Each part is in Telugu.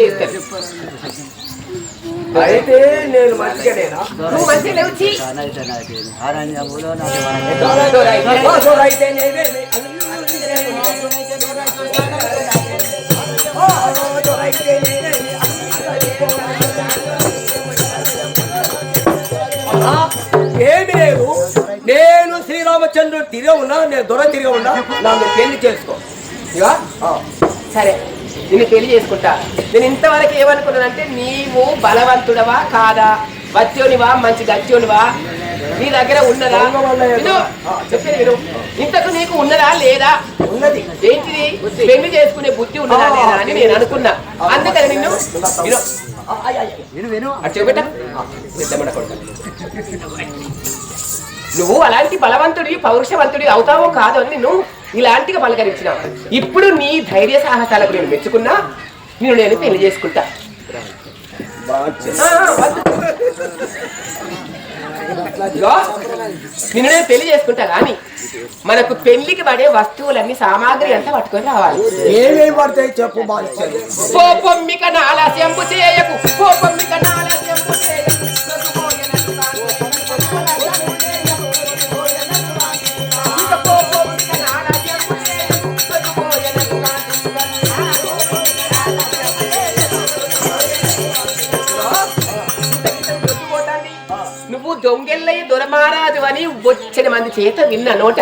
నువ్వు తారు మారు చేస్తాను అయితే నేను నువ్వు మంచిగా అయితే. అయితే ఏమి లేదు నేను శ్రీరామచంద్రుడు తిరిగి ఉన్నా నేను దొర తిరిగి ఉన్నా నన్ను పెళ్ళి చేసుకో. సరే. నిన్ను పెళ్ళి చేసుకుంటా. నేను ఇంతవరకు ఏమనుకున్నానంటే నీవు బలవంతుడవా కాదా? వచ్చోనివా మంచి గచ్చోనివా నీ దగ్గర ఉన్నదా? చెప్పేది విను. ఇంతకు నీకు ఉన్నదా లేదా? ఉన్నది. ఏంటిది? పెళ్ళి చేసుకునే బుద్ధి ఉన్నదా లేదా అని నేను అనుకున్నా. అందుకని నిన్ను. నువ్వు అలాంటి బలవంతుడి పౌరుషవంతుడి అవుతావో కాదో అని నిన్ను ఇలాంటిగా పలకరించిన ఇప్పుడు నీ ధైర్య సాహసాలకు నేను మెచ్చుకున్నా నేను నేను పెళ్ళి చేసుకుంటా. నిన్ను నేను పెళ్ళి చేసుకుంటా కానీ మనకు పెళ్ళికి పడే వస్తువులన్నీ సామాగ్రి అంతా పట్టుకొని రావాలి. ఏమేమి పడతాయి చెప్పు కోపమ్మిక నాలస్యంపు చేయకు చేయకు. నువ్వు దొంగెల్లయ్య దొరమారాజు అని వచ్చిన మంది చేత విన్న నోట.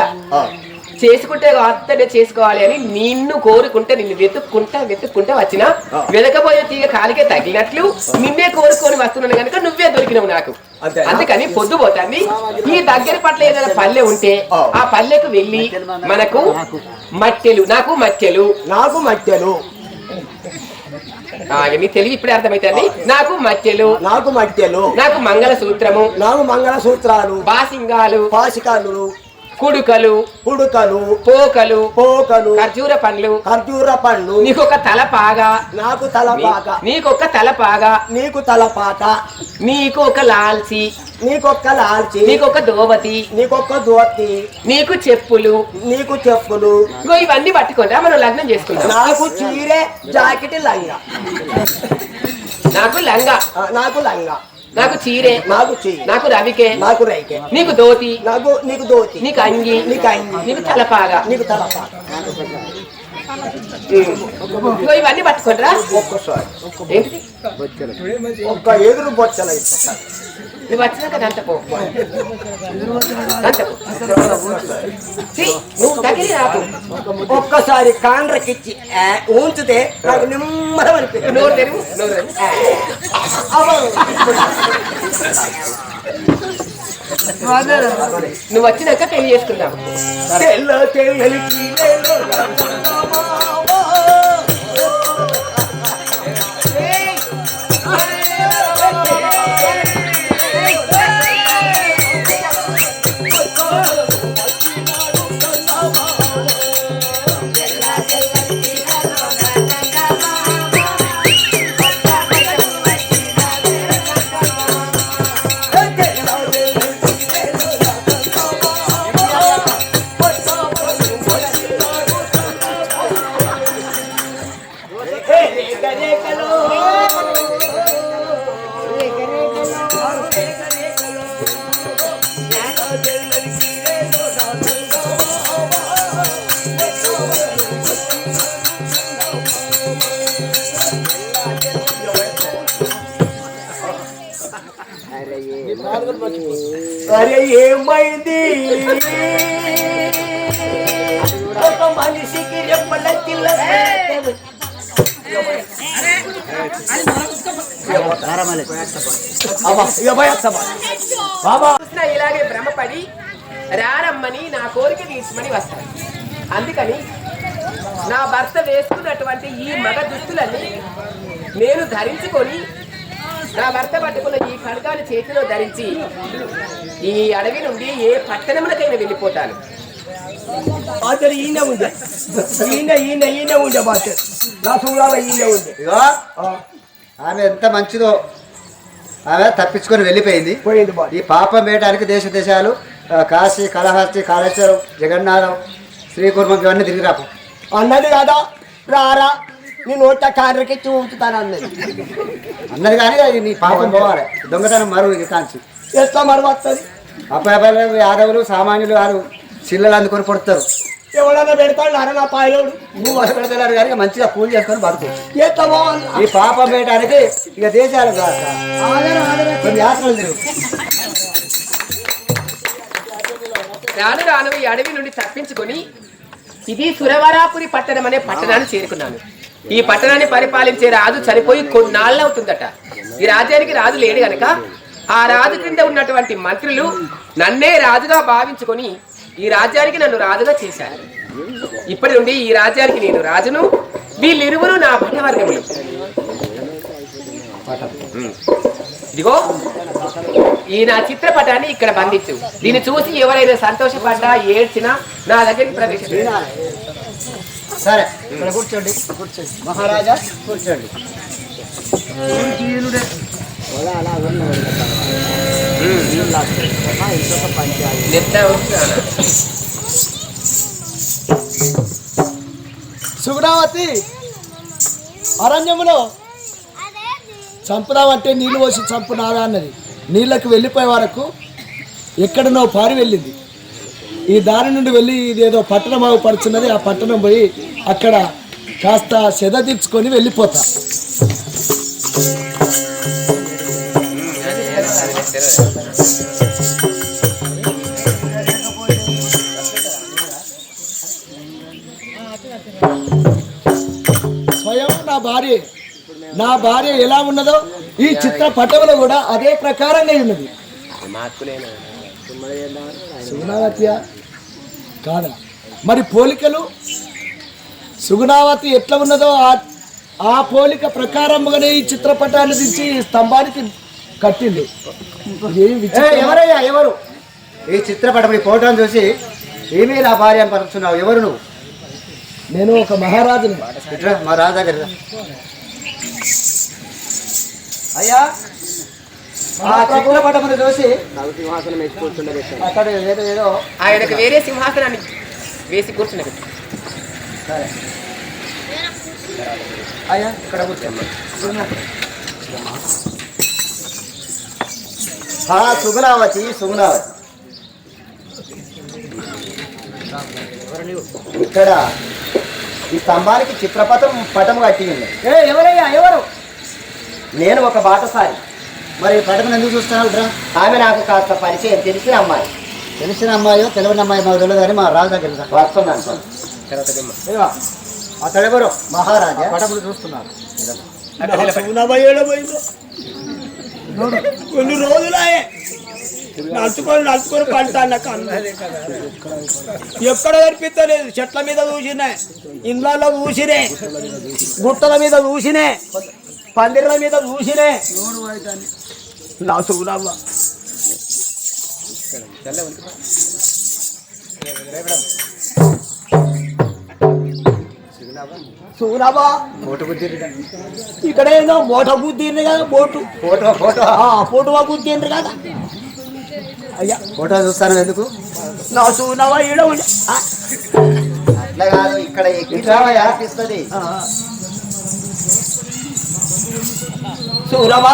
చేసుకుంటే అత్తనే చేసుకోవాలి అని నిన్ను కోరుకుంటే నిన్ను వెతుక్కుంటా వెతుక్కుంటా వచ్చిన వెనకపోయే తీగ కాలికే తగిలినట్లు నిన్నే కోరుకొని వస్తున్నాను కనుక నువ్వే దొరికినావు నాకు? అందుకని పొద్దుపోతాన్ని ఈ దగ్గర పట్ల ఏదైనా పల్లె ఉంటే ఆ. ఆ పల్లెకు వెళ్ళి మనకు మట్టెలు నాకు మట్టెలు. నాకు మట్టెలు. నీ తెలివి ఇప్పుడే అర్థమైతుంది. నాకు మట్టెలు నాకు మట్టెలు నాకు మంగళ సూత్రము నాకు మంగళ సూత్రాలు బాసింగాలు పాసికాలు కుడుకలు పుడుకలు పోకలు పోకలు ఖర్జూర పండ్లు. ఖర్జూర పండ్లు. నీకొక తల పాగా. నాకు తలపాక నీకొక తల పాగా. నీకు తలపాక నీకు ఒక లాల్చి. నీకొక్క లాల్చి నీకొక దోవతి నీకొక్క దోతి నీకు చెప్పులు నీకు చెప్పులు. ఇగో ఇవన్నీ పట్టుకుంటా మనం లగ్నం చేసుకుందాం. నాకు చీరే జాకెట్ లంగా. నాకు లంగా. నాకు లంగా. నాకు చీరే నాకు చీర నాకు రవికే నాకు రైకే. నీకు దోతి నాకు నీకు దోతి. నీకు అంగి నీకు అంగి. నీకు తలపాగా. నీకు తలపాక ఇగో ఇవన్నీ పట్టుకుంటారా ఒక్కసారి. ఒక్క ఎదురు బొచ్చల నువ్వు వచ్చినాక దంత పో. నువ్వు దగ్గర రాకు ఒక్కసారి కాండ్రకిచ్చి ఆ, ఉంచితే నాకు నిమ్మరం అనిపిస్తుంది. నోరు తెరువు నోరు తెరువు. నువ్వు వచ్చినాక పెళ్ళి చేసుకుందాం. తెల్ల తెల్లని ఏమైంది? ఒక మనిషికి రెప్పల ఇలాగే భ్రమపడి రారమ్మని నా కోరిక తీర్చమని వస్తాను. అందుకని నా భర్త వేసుకున్నటువంటి ఈ మగ దుస్తులని నేను ధరించుకొని నా భర్త పట్టుకున్న ఈ ఖడ్గాలు చేతిలో ధరించి ఈ అడవి నుండి ఏ పట్టణములకైనా వెళ్ళిపోతాను. బాధ్యత ఈయన ఉండే. ఈయన ఈయన ఈయన ఉండే బాధ్యత నా చూడాల ఈయన ఉండే. ఇగో ఆమె ఎంత మంచిదో ఆమె తప్పించుకొని వెళ్ళిపోయింది. పోయింది ఈ పాపం వేయడానికి దేశ దేశాలు కాశీ కళహస్తి కాళేశ్వరం జగన్నాథం శ్రీకుర్మం ఇవన్నీ తిరిగి రాపు అన్నది కదా? రారా? నీ నోట కారకి చూపుతాను అన్నది. అన్నది కానీ అది నీ పాపం పోవాలి. దొంగతనం మరువు కాంచి. ఎట్లా మరి వస్తుంది అబ్బాయి యాదవులు సామాన్యులు వారు చిల్లలు అందుకొని కొడతారు ఎవడన్నా పెడతాడు అరే నా పాయలోడు. నువ్వు వస పెడతారు కానీ మంచిగా పూజ చేసుకొని బతుకు. ఈ పాపం వేయడానికి ఇక దేశాలు కాక కొన్ని యాత్రలు తిరుగు రాను రాను ఈ అడవి నుండి తప్పించుకొని ఇది సురవరాపురి పట్టణం అనే పట్టణాన్ని చేరుకున్నాను. ఈ పట్టణాన్ని పరిపాలించే రాజు చనిపోయి కొన్నాళ్ళు అవుతుందట. ఈ రాజ్యానికి రాజు లేడు గనక ఆ రాజు క్రింద ఉన్నటువంటి మంత్రులు నన్నే రాజుగా భావించుకొని ఈ రాజ్యానికి నన్ను రాజుగా చేశారు. ఇప్పటి నుండి ఈ రాజ్యానికి నేను రాజును వీళ్ళిరువురు నా భటవర్గములు ఇదిగో ఈ నా చిత్రపటాన్ని ఇక్కడ బంధించు దీన్ని చూసి ఎవరైనా సంతోషపడ్డా ఏడ్చినా నా దగ్గరికి ప్రవేశించారు సరే ఇక్కడ కూర్చోండి కూర్చోండి మహారాజా కూర్చోండి సుగుణావతి అరణ్యములో చంపుదామంటే నీళ్ళు పోసి చంపునాదా అన్నది. నీళ్ళకి వెళ్ళిపోయే వరకు ఎక్కడనో పారి వెళ్ళింది. ఈ దారి నుండి వెళ్ళి ఇదేదో పట్టణం పడుచున్నది ఆ పట్టణం పోయి అక్కడ కాస్త సెద తీర్చుకొని వెళ్ళిపోతా. స్వయం నా భార్య నా భార్య ఎలా ఉన్నదో ఈ చిత్ర పటంలో కూడా అదే ప్రకారంగా ఉన్నది. సుగుణావతియా కాదా? మరి పోలికలు? సుగుణావతి ఎట్లా ఉన్నదో ఆ ఆ పోలిక ప్రకారముగానే ఈ చిత్రపటాన్ని ఈ స్తంభానికి కట్టింది. ఎవరయ్యా? ఎవరు? ఈ చిత్రపటం ఈ ఫోటోను చూసి ఏమీ నా భార్య అని పలుకుతున్నావు? ఎవరు నువ్వు? నేను ఒక మహారాజుని. మా రాజు దగ్గర రా. అయ్యా! ఆ చిత్రపటమును చూసి అక్కడ ఏదో ఏదో ఆయనకు వేరే సింహాసనాన్ని వేసి కూర్చున్నది అయ్యా ఇక్కడ కూర్చోమ్మా ఆ సుగుణావతి సుగుణావతి. ఇక్కడ ఈ స్తంభానికి చిత్రపటం పటం కట్టి ఉంది. ఏ ఎవరయ్యా? ఎవరు? నేను ఒక బాటసారి. మరి ఈ పటం ఎందుకు చూస్తున్నావు రా ఆమె నాకు కాస్త పరిచయం తెలిసిన అమ్మాయి. తెలిసిన అమ్మాయో తెలియని అమ్మాయి మాకు తెలియదు కానీ మా రాజు దగ్గర. వస్తున్నాను ఇదిగో, అతడెవరు? మహారాజా. పటములు చూస్తున్నారు. కొన్ని రోజులాయే నడుచుకొని నడుచుకొని పంటాన్న కన్ను ఎక్కడ కనిపిస్తలేదు చెట్ల మీద చూసినే. ఇండ్లలో చూసినే. గుట్టల మీద చూసినే. పందిర్ల మీద చూసినే. నా ఫోటో బుద్ధి ఇక్కడ ఏదో మోట గుద్దిండ్రు కదా బోటు. Photo photo. ఫోటో గుద్దిండ్రు కదా. అయ్యా ఫోటో చూస్తాను ఎందుకు? నా సుగుణమ్మ ఈడ అట్లా కాదు ఇక్కడ ఎక్కింది ఆ. సుగుణమ్మ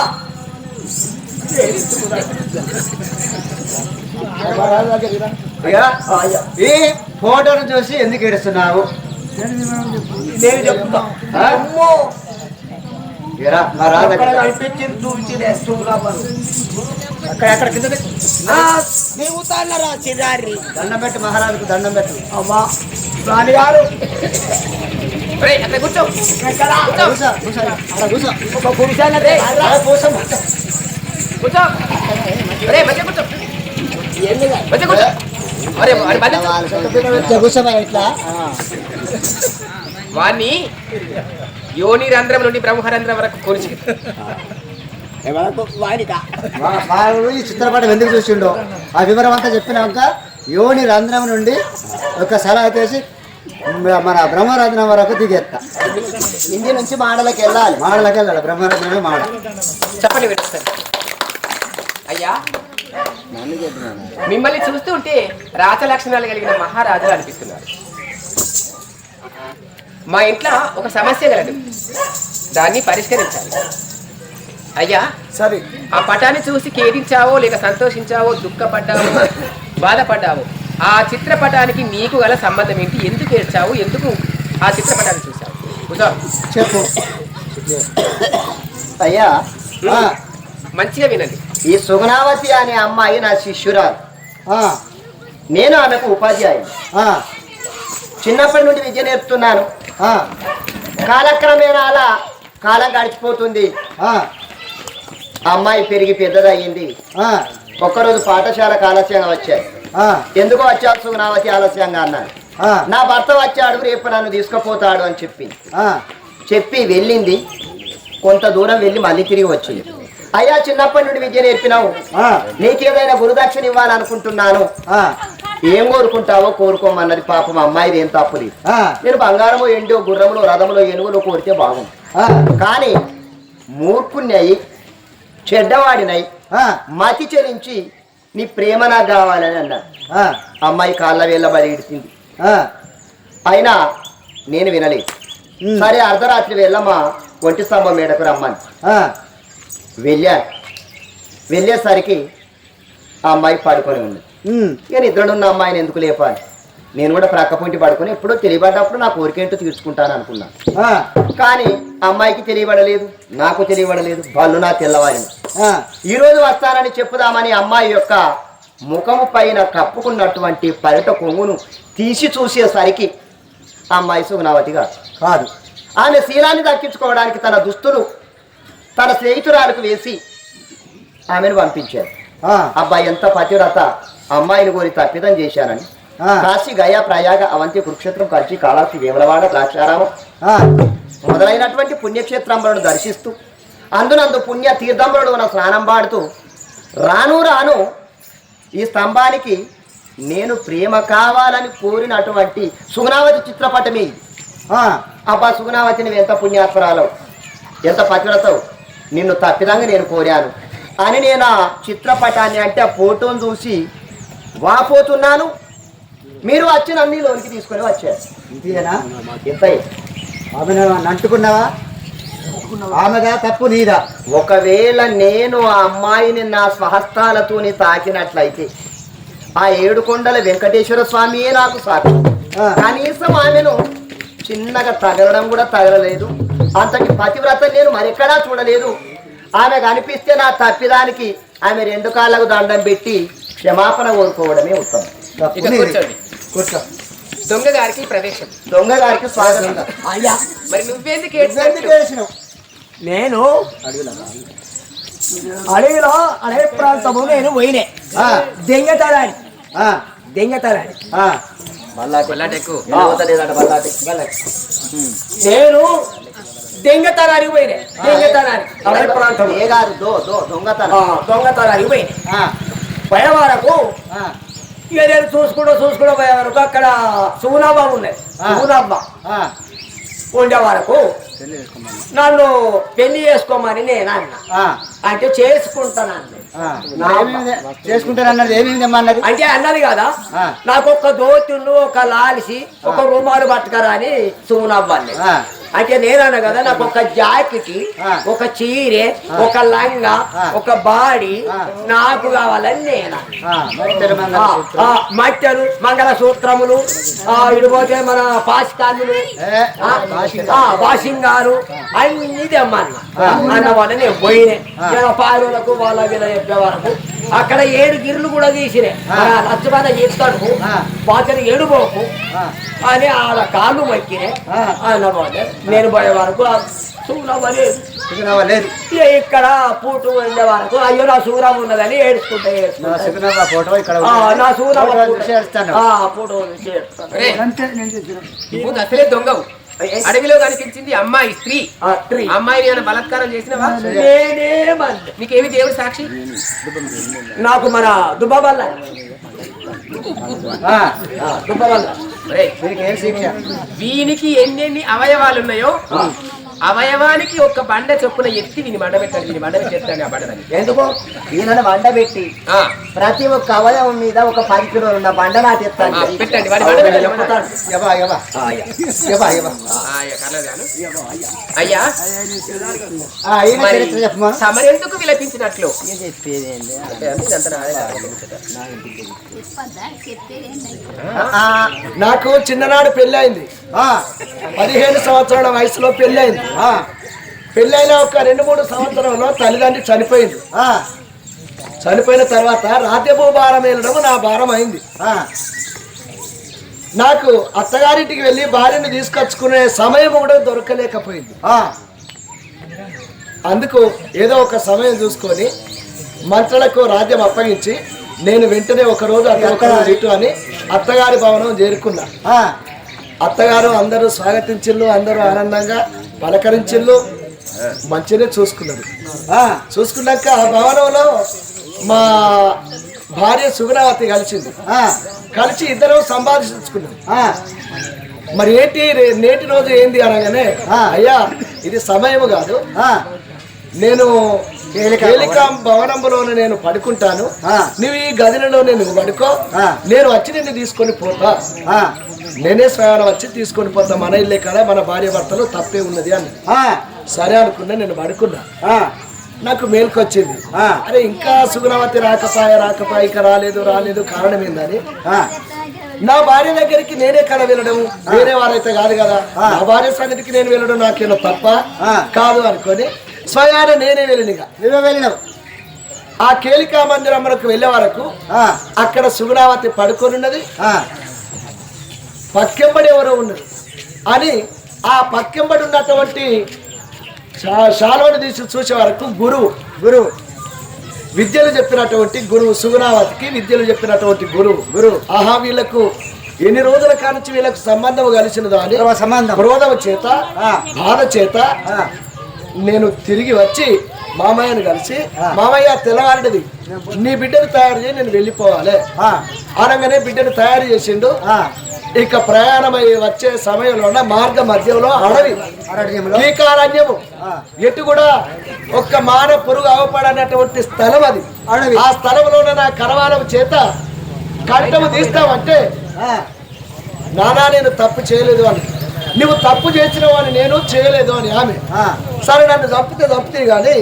ఈ ఫోటోను చూసి ఎందుకు ఏడుస్తున్నావు? నేను చెప్తా ఆ? అమ్మో ఏరా, మా రాజు అక్కడ దగ్గర. కనిపించింది చూసినే సుగుణమ్మను అక్కడ అక్కడ కింద పెట్టు. నీవు తాన్నరా చిరారి దండం పెట్టు మహారాజుకు దండం పెట్టు. అమ్మా రాణి గారు. కూర్చో. ఇట్లా? వాణ్ణి యోని రంధ్రం నుండి బ్రహ్మరంధ్రం వరకు వాడు ఈ చిత్రపటం ఎందుకు చూసిండో? ఆ వివరం అంతా చెప్పినాక యోని రంధ్రం నుండి ఒక సలహా చేసి మన బ్రహ్మరంధ్రం వరకు దిగేస్తా. ఇంటి నుంచి మాడలకి వెళ్ళాలి. మాడలకి వెళ్ళాలి బ్రహ్మరంధ్రమే మాడ. చెప్పండి వినిపిస్తాను అయ్యా మిమ్మల్ని చూస్తూ ఉంటే రాచ లక్షణాలు కలిగిన మహారాజులు అనిపిస్తున్నారు. మా ఇంట్లో ఒక సమస్య కలదు. దాన్ని పరిష్కరించాలి. అయ్యా సరే. ఆ పటాన్ని చూసి కేడించావో లేక సంతోషించావో దుఃఖపడ్డావో బాధపడ్డావో ఆ చిత్రపటానికి నీకు గల సంబంధం ఏంటి? ఎందుకు ఏడ్చావు? ఎందుకు ఆ చిత్రపటాన్ని చూసావు. చెప్పు. అయ్యా మంచిగా వినండి. ఈ సుగుణావతి అనే అమ్మాయి నా శిష్యురాలు. నేను ఆమెకు ఉపాధ్యాయుని. ఆ, చిన్నప్పటి నుండి విద్య నేర్పుతున్నాను. కాలక్రమేణా అలా కాలం గడిచిపోతుంది. అమ్మాయి పెరిగి పెద్దదయ్యింది. ఒక్కరోజు పాఠశాల ఆలస్యంగా వచ్చాయి ఎందుకు వచ్చావు సుగుణావతి ఆలస్యంగా అన్నాను ఆ, నా భర్త వచ్చాడు రేపు నన్ను తీసుకుపోతాడు అని చెప్పి. చెప్పి వెళ్ళింది. కొంత దూరం వెళ్ళి మళ్ళీ తిరిగి వచ్చింది. అయ్యా చిన్నప్పటి నుండి విద్య నేర్పినావు. నీకేదైనా గురుదక్షిణ ఇవ్వాలనుకుంటున్నాను. ఏం కోరుకుంటావో కోరుకోమన్నది పాపం అమ్మాయిది ఏం తప్పులేదు నేను బంగారము ఎండో గుర్రములు రథములు ఏనుగులు కోరితే బాగుంది కానీ మూర్ఖుణ్ణయి చెడ్డవాడినై మతి చెలించి నీ ప్రేమ నాకు కావాలని అన్నాడు. అమ్మాయి కాళ్ళ వేళ్ళ ఇడిచింది. అయినా నేను వినలేదు. సరే అర్ధరాత్రి వేళ మా ఒంటి స్తంభం మేడకు రమ్మని. వెళ్ళాను వెళ్ళేసరికి ఆ అమ్మాయి పడుకొని ఉంది. ఇక నిద్రనున్న అమ్మాయిని ఎందుకు లేపాలి? నేను కూడా ప్రక్క పొంటి పడుకొని ఎప్పుడో తెలియబడ్డప్పుడు నాకు కోరికేంటో తీర్చుకుంటాను అనుకున్నాను కానీ అమ్మాయికి తెలియబడలేదు నాకు తెలియబడలేదు వాళ్ళు నా తెల్లవారిని. ఆ, ఈ రోజు వస్తానని చెప్పుదామని అమ్మాయి యొక్క ముఖము పైన కప్పుకున్నటువంటి పరట కొంగును తీసి చూసేసరికి అమ్మాయి సుగుణావతిగా కాదు. ఆమె శీలాన్ని దక్కించుకోవడానికి తన దుస్తులు తన స్నేహితురాలకు వేసి ఆమెను పంపించారు. అబ్బాయి ఎంత పతివ్రత. అమ్మాయిని కోరి తప్పిదం చేశానని. కాశీ గయా ప్రయాగ అవంతి కురుక్షేత్రం కంచి కాళాస్తి వేములవాడ ద్రాక్షారామం. మొదలైనటువంటి పుణ్యక్షేత్రములను దర్శిస్తూ అందునందు పుణ్య తీర్థంబరుడు ఉన్న స్నానం పాడుతూ రాను రాను ఈ స్తంభానికి నేను ప్రేమ కావాలని కోరినటువంటి సుగుణావతి చిత్రపటమే. అబ్బా సుగుణావతి నువ్వు ఎంత పుణ్యాత్మరాలవు ఎంత పతివ్రతవు. నిన్ను తప్పిదంగా నేను కోరాను. అని నేను ఆ చిత్రపటాన్ని అంటే ఆ ఫోటోను చూసి వాపోతున్నాను. మీరు వచ్చి నన్ను లోనికి తీసుకొని వచ్చారు. ఆమె అంటుకున్నావా ఆమెదా? తప్పు నీదా? ఒకవేళ నేను ఆ అమ్మాయిని నా స్వహస్తాలతోని తాకినట్లయితే ఆ ఏడుకొండల వెంకటేశ్వర స్వామియే నాకు సాక్షి ఆ. కనీసం ఆమెను చిన్నగా తగలడం కూడా తగలలేదు. అంతటి పతివ్రత నేను మరెక్కడా చూడలేదు. ఆమె కనిపిస్తే నా తప్పిదానికి ఆమె రెండు కాళ్ళకు దండం పెట్టి క్షమాపణ కోరుకోవడమే ఉత్తమం. కూర్చో. దొంగ గారికి ప్రవేశం. దొంగ గారికి స్వాగతం. అయ్యా. మరి నువ్వెందుకు? నేను అడవిలో అడవి ప్రాంతము నేను పోయినే. ఆ, దెంగతరాని ఆ, దెంగతరాని. నేను దెంగతరానికి పోయినే దెంగతరానికి అడవి ప్రాంతం ఏ కాదు దో దో దొంగతనం దొంగతరానికి పోయినే ఆ, పోయే. వరకు ఆ, ఇక నేను చూసుకుంటూ చూసుకుంటూ పోయే వరకు అక్కడ సూనాబా ఉన్నది. ఆ. సూనాబా ఉండే వరకు నన్ను పెళ్ళి చేసుకోమని నేను అన్నా. అంటే చేసుకుంటారన్నది? ఏమేమి తెమ్మన్నది అంటే అన్నది కదా. నాకు ఒక దోతులు ఒక లాలిసి ఒక రుమాలు పట్టుకరా అని సుమనవ్వండి ఆ, అంటే నేనన్నా కదా నాకు ఒక జాకెట్. ఒక చీరె ఒక లంగా. ఒక బాడీ. నాకు కావాలని నేను మట్టెలు మంగళ సూత్రములు ఆ, ఇడిపోతే మన బాషింగా. వాషింగారు అన్ని తెమ్మన్న. అన్న వాళ్ళ నేను పోయినే ఆ. నేను పారులకు వాళ్ళ వీళ్ళ చెప్పే వరకు అక్కడ ఏడు గిర్లు కూడా తీసిరే ఆ. లచ్చబాద చేస్తాడు ఆ. పాతని ఏడుపోకు అని ఆడ కాళ్ళు మొక్కినే ఆ. అన్న వాళ్ళే నేను పోయే వరకు ఇక్కడ పూట వెళ్ళే వరకు అయ్యో నా సూరం ఉన్నదని ఏడుచుకుంటా నా సూరం ఫోటో చూసిన. అసలే దొంగవు. అడవిలో కనిపించింది అమ్మాయి స్త్రీ. అమ్మాయిని ఏమైనా బలాత్కారం చేసినవా? నేనేమన్నా నీకేమి దేవుడు సాక్షి? నాకు మన దుబ్బబల్ల ఆ, వీనికి ఎన్నెన్ని అవయవాలు ఉన్నాయో అవయవానికి ఒక బండ చొప్పున ఎత్తి విని బండ పెట్టాలి విని బండ పెట్టేస్తాను ఆ బండని ఎందుకు? ఈయనను వండబెట్టి ఆ, ప్రతి ఒక్క అవయవం మీద ఒక పది కిలోలు ఉన్న బండ నాటి ఎత్తాను ఆ, పెట్టండి బండ అయ్యా, ఈయన తమరెందుకు విలపించినట్లు? నాకు చిన్ననాడు పెళ్ళి అయింది ఆ, పదిహేను సంవత్సరాల వయసులో పెళ్ళి అయింది పెళ్ళైన ఒక రెండు మూడు సంవత్సరంలో తల్లిదండ్రి చనిపోయింది చనిపోయిన తర్వాత రాజ్యభూ భారం వెళ్ళడం నా భారం అయింది. నాకు అత్తగారింటికి వెళ్ళి భార్యను తీసుకొచ్చుకునే సమయం కూడా దొరకలేకపోయింది అందుకు ఏదో ఒక సమయం చూసుకొని మంత్రులకు రాజ్యం అప్పగించి నేను వెంటనే ఒక రోజు అటు ఒక రోజు ఇటు అని అత్తగారి భవనం చేరుకున్నా. అత్తగారు అందరూ స్వాగతించిళ్ళు అందరూ ఆనందంగా పలకరించిళ్ళు మంచిగానే చూసుకున్నారు చూసుకున్నాక ఆ భవనంలో మా భార్య సుగుణావతి కలిసింది కలిసి ఇద్దరు సంభాషించుకున్నాం ఆ. మరి ఏంటి నేటి రోజు ఏంది అనగానే. అయ్యా ఇది సమయం కాదు నేను తేలిక భవనంలోనే నేను పడుకుంటాను. నువ్వు ఈ గదిలో నేను పడుకో. నేను వచ్చి నిన్ను తీసుకొని పోతా నేనే స్వయాన వచ్చి తీసుకొని పోతా. మన ఇల్లే కదా మన భార్య భర్తలు తప్పే ఉన్నది అని. సరే అనుకున్నా నేను పడుకున్నా. నాకు మేలుకొచ్చింది. అరే ఇంకా సుగుణవతి రాకపాయ రాకపాయ ఇంకా రాలేదు రాలేదు కారణం ఏందని. నా భార్య దగ్గరికి నేనే కల వెళ్ళడం. వేరే వారైతే కాదు కదా. నా భార్య సన్నిధికి నేను వెళ్ళడం నాకేమో తప్ప. కాదు అనుకొని స్వయాన నేనే వెళ్ళినగా నువ్వే వెళ్ళినావు. ఆ కేలికా మందిరమ్మకు వెళ్ళే వరకు అక్కడ సుగుణావతి పడుకొని ఉన్నది. పక్కెంబడి ఎవరో ఉన్నది అని ఆ పక్కెంబడి ఉన్నటువంటి శాలువను తీసి చూసే వరకు గురువు గురువు. విద్యలు చెప్పినటువంటి గురువు సుగుణావతికి విద్యలు చెప్పినటువంటి గురువు గురువు. ఆహా వీళ్ళకు ఎన్ని రోజుల కానుంచి వీళ్ళకు సంబంధం కలిసినదో అని గురువ సంబంధం. క్రోధం చేత. బాధ చేత నేను తిరిగి వచ్చి మామయ్యను కలిసి మామయ్య తెల్లవారినది నీ బిడ్డను తయారు చేయి నేను వెళ్ళిపోవాలి. అనగానే బిడ్డను తయారు చేసిండు. ఇక ప్రయాణమై వచ్చే సమయంలో మార్గ మధ్యంలో అడవి. ఆ. ఎటు కూడా ఒక్క మాన పురుగు అవపడనటువంటి స్థలం అది. అడవి. ఆ స్థలంలోనే నా కరవాలం చేత కంఠము తీస్తావంటే ఆ, నానా నేను తప్పు చేయలేదు అని. నువ్వు తప్పు చేసినావు అని నేను చేయలేదు అని ఆమె. సరే నన్ను చంపితే చంపితే కానీ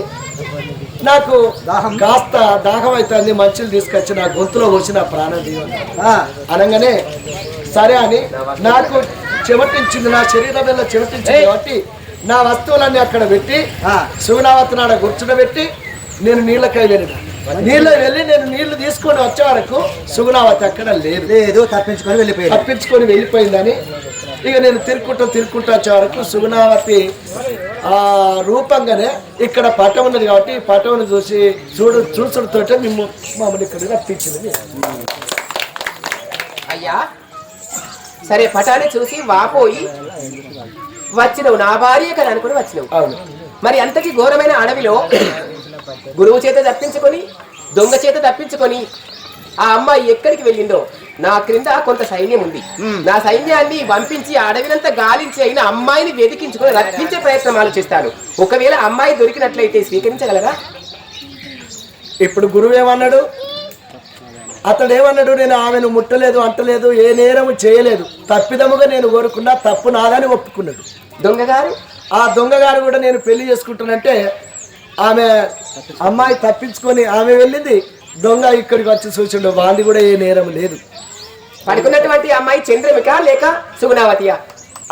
నాకు దాహం. కాస్త దాహం అవుతుంది మంచులు తీసుకొచ్చి నా గొంతులో వచ్చి నా ప్రాణం తీయాలి ఆ, అనగానే సరే అని నాకు చెమటించింది నా శరీరం మీద చెమటించింది కాబట్టి నా వస్తువులన్నీ అక్కడ పెట్టి. శివనావతి నాడ కూర్చుండబెట్టి నేను నీళ్ళకై వెళ్ళిన. నీళ్ళు వెళ్ళి నేను నీళ్ళు తీసుకొని వచ్చే వరకు సుగుణావతి అక్కడ లేదు. లేదు తప్పించుకొని వెళ్ళిపోయాడు. తప్పించుకొని వెళ్ళిపోయిందని ఇక నేను తిరుక్కుంటూ తిరుక్కుంటూ వచ్చే వరకు సుగుణావతి రూపంగానే ఇక్కడ పటం ఉన్నది కాబట్టి ఈ పటంను చూసి చూడు చూసుడుతోటే మేము మమ్మల్ని ఇక్కడ రప్పించింది. అయ్యా సరే పటాన్ని చూసి వాపోయి వచ్చినవు. నా భార్య కదా అనుకుని వచ్చినవు. అవును. మరి అంతటి ఘోరమైన అడవిలో గురువు చేత తప్పించుకొని దొంగ చేత తప్పించుకొని ఆ అమ్మాయి ఎక్కడికి వెళ్ళిందో నా క్రింద కొంత సైన్యం ఉంది నా సైన్యాన్ని పంపించి అడవినంతా గాలించి అయిన అమ్మాయిని వెతికించుకొని రక్షించే ప్రయత్నం ఆలోచిస్తాను ఒకవేళ అమ్మాయి దొరికినట్లయితే స్వీకరించగలరా? ఇప్పుడు గురువు ఏమన్నాడు? అతడు ఏమన్నాడు నేను ఆమెను ముట్టలేదు అంటలేదు ఏ నేరము చేయలేదు. తప్పిదముగా నేను కోరుకున్నా తప్పు నాదని ఒప్పుకున్నాడు. దొంగ గారు ఆ దొంగ గారు కూడా నేను పెళ్ళి చేసుకుంటానంటే ఆమె అమ్మాయి తప్పించుకొని ఆమె వెళ్ళింది. దొంగ ఇక్కడికి వచ్చి చూసిండు వాంది కూడా ఏ నేరం లేదు. పడుకున్నటువంటి అమ్మాయి చంద్రమిక లేక సుగుణావతియా?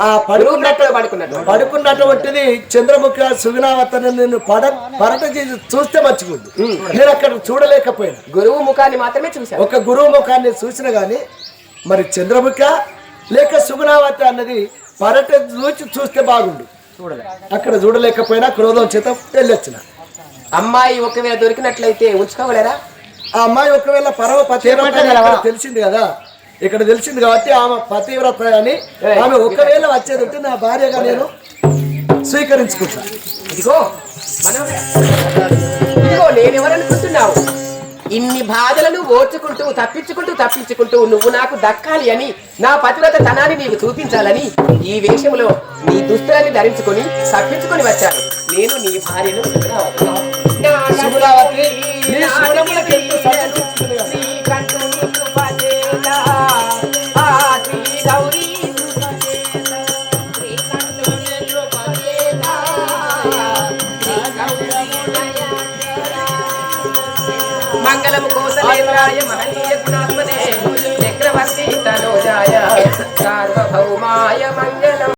ఆ పడుకున్నట్టు పడుకున్నటువంటిది చంద్రముఖ సుగుణావతని నేను పడ పరట చేసి చూస్తే మర్చిపోద్దు నేను అక్కడ చూడలేకపోయాను. గురువు ముఖాన్ని మాత్రమే చూశాను. ఒక గురువు ముఖాన్ని చూసిన గాని మరి చంద్రముఖ లేక సుగుణావతి అన్నది పరట చూసి చూస్తే బాగుండు. అక్కడ చూడలేకపోయినా క్రోధం చేత వెళ్ళొచ్చిన. అమ్మాయి ఒకవేళ దొరికినట్లయితే ఉంచుకోగలరా? ఆ అమ్మాయి ఒకవేళ పరమ పతివ్రత తెలిసింది కదా ఇక్కడ తెలిసింది కాబట్టి ఆమె పతివ్రత అని ఆమె ఒకవేళ వచ్చేది ఉంటే నా భార్యగా నేను స్వీకరించుకుంటా. ఇదిగో. మనోహర ఇదిగో నేనెవరనుకుంటున్నావు ఇన్ని బాధలను ఓర్చుకుంటూ తప్పించుకుంటూ తప్పించుకుంటూ నువ్వు నాకు దక్కాలి అని నా పతివ్రత తనాన్ని నీకు చూపించాలని ఈ వేషంలో నీ దుస్తులని ధరించుకొని తప్పించుకొని వచ్చాను. నేను నీ భార్యను శుభరావతి, वीराय महनीय गुणात्मने चक्रवर्ती तनोजाय सार्वभौमाय मङ्गल